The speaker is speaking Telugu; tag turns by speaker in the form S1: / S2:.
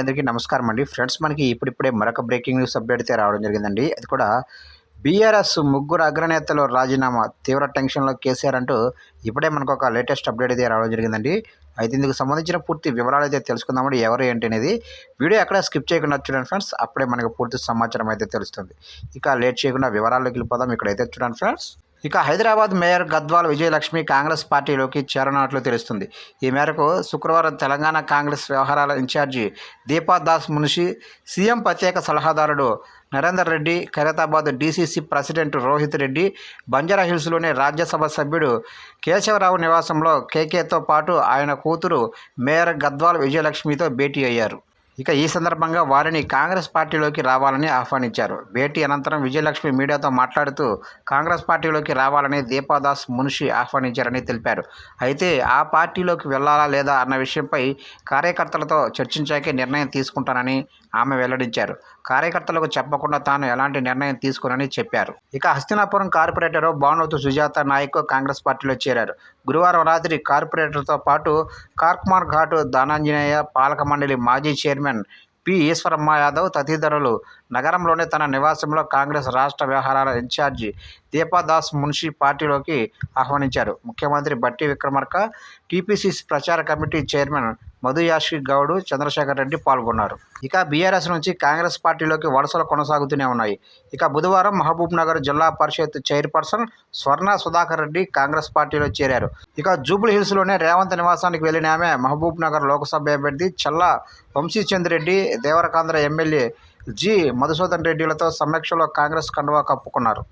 S1: అందరికీ నమస్కారం అండి ఫ్రెండ్స్ మనకి ఇప్పుడిప్పుడే మరొక బ్రేకింగ్ న్యూస్ అప్డేట్ అయితే రావడం జరిగిందండి. అది కూడా బీఆర్ఎస్ ముగ్గురు అగ్రనేతలు రాజీనామా తీవ్ర టెన్షన్లో కేసీఆర్ అంటూ ఇప్పుడే మనకు ఒక లేటెస్ట్ అప్డేట్ అయితే రావడం జరిగిందండి. అయితే ఇందుకు సంబంధించిన పూర్తి వివరాలు అయితే తెలుసుకుందామండి. ఎవరు ఏంటి అనేది వీడియో ఎక్కడ స్కిప్ చేయకుండా చూడండి ఫ్రెండ్స్. అప్పుడే మనకు పూర్తి సమాచారం అయితే తెలుస్తుంది. ఇక లేట్ చేయకుండా వివరాల్లోకి వెళ్ళిపోదాం. ఇక్కడైతే చూడండి ఫ్రెండ్స్. ఇక హైదరాబాద్ మేయర్ గద్వాల్ విజయలక్ష్మి కాంగ్రెస్ పార్టీలోకి చేరనున్నట్లు తెలుస్తుంది. ఈ మేరకు శుక్రవారం తెలంగాణ కాంగ్రెస్ వ్యవహారాల ఇన్ఛార్జి దీపాదాస్ మునిషి సీఎం ప్రత్యేక సలహాదారుడు నరేందర్ రెడ్డి ఖైరతాబాద్ డీసీసీ ప్రెసిడెంట్ రోహిత్ రెడ్డి బంజారా హిల్స్లోని రాజ్యసభ సభ్యుడు కేశవరావు నివాసంలో కేకేతో పాటు ఆయన కూతురు మేయర్ గద్వాల్ విజయలక్ష్మితో భేటీ అయ్యారు. ఇక ఈ సందర్భంగా వారిని కాంగ్రెస్ పార్టీలోకి రావాలని ఆహ్వానించారు. భేటీ అనంతరం విజయలక్ష్మి మీడియాతో మాట్లాడుతూ కాంగ్రెస్ పార్టీలోకి రావాలని దీపాదాస్ మున్షి ఆహ్వానించారని తెలిపారు. అయితే ఆ పార్టీలోకి వెళ్ళాలా లేదా అన్న విషయంపై కార్యకర్తలతో చర్చించాకే నిర్ణయం తీసుకుంటానని ఆమె వెల్లడించారు. కార్యకర్తలకు చెప్పకుండా తాను ఎలాంటి నిర్ణయం తీసుకోనని చెప్పారు. ఇక హస్తినాపురం కార్పొరేటర్ భానువతు సుజాత నాయక్ కాంగ్రెస్ పార్టీలో చేరారు. గురువారం రాత్రి కార్పొరేటర్తో పాటు కార్కుమార్ ఘాట్ దానాంజనేయ పాలక మండలి మాజీ చైర్మన్ పి. ఈశ్వరమ్మ యాదవ్ తదితరులు నగరంలోని తన నివాసంలో కాంగ్రెస్ రాష్ట్ర వ్యవహారాల ఇన్ఛార్జి దీపాదాస్ మున్షి పార్టీలోకి ఆహ్వానించారు. ముఖ్యమంత్రి బట్టి విక్రమార్క టీపీసీసీ ప్రచార కమిటీ చైర్మన్ మధుయాషి గౌడ్ చంద్రశేఖర్ రెడ్డి పాల్గొన్నారు. ఇక బీఆర్ఎస్ నుంచి కాంగ్రెస్ పార్టీలోకి వలసలు కొనసాగుతూనే ఉన్నాయి. ఇక బుధవారం మహబూబ్ నగర్ జిల్లా పరిషత్ చైర్పర్సన్ స్వర్ణ సుధాకర్ రెడ్డి కాంగ్రెస్ పార్టీలో చేరారు. ఇక జూబ్లీ హిల్స్లోనే రేవంత్ నివాసానికి వెళ్ళిన ఆమె మహబూబ్ నగర్ లోక్సభ అభ్యర్థి చల్లా వంశీచంద్ రెడ్డి దేవరకాంధ్ర ఎమ్మెల్యే జి మధుసూదన్ రెడ్డిలతో సమీక్షలో కాంగ్రెస్ కండువా కప్పుకున్నారు.